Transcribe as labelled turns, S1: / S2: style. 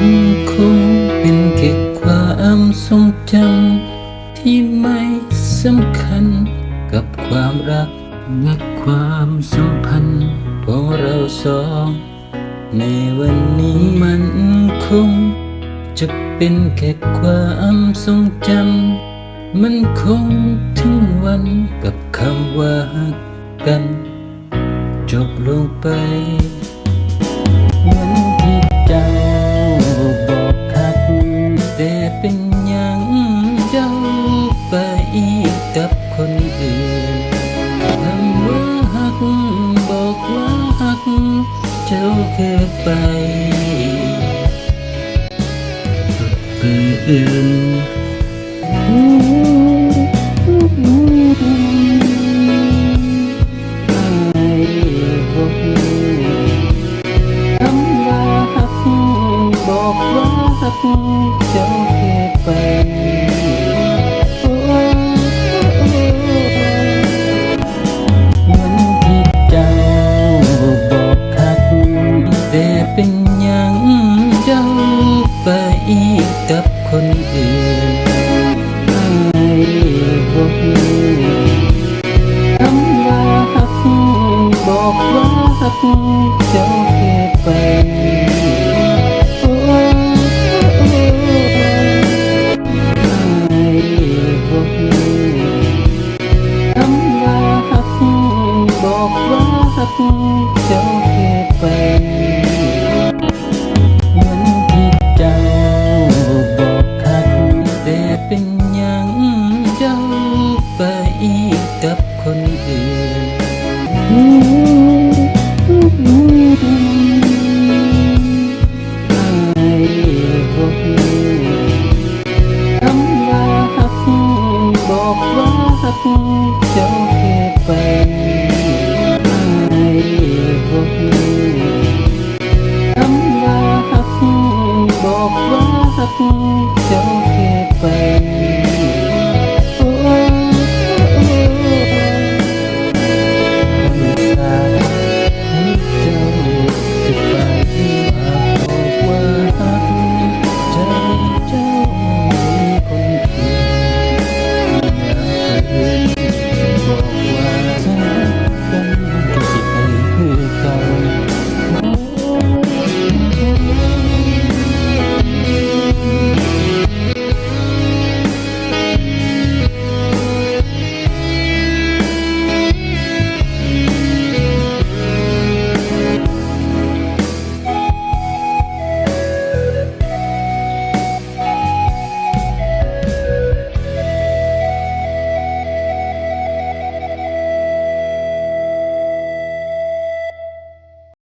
S1: มันคงเป็นแค่ความทรงจำที่ไม่สำคัญ กับความรักและความสัมพันธ์ของเราสอง ในวันนี้มันคง จะเป็นแค่ความทรงจำมันคงถึงวันกับคำว่าฮักกัน จบลงไป จ้าแค่ไปฝืนอื่น ให้เจ้าเก็บไปโโอ้ให้พบคำว่าหักบอกว่าหักเจ้า ว่าหากมีเจ้าคือ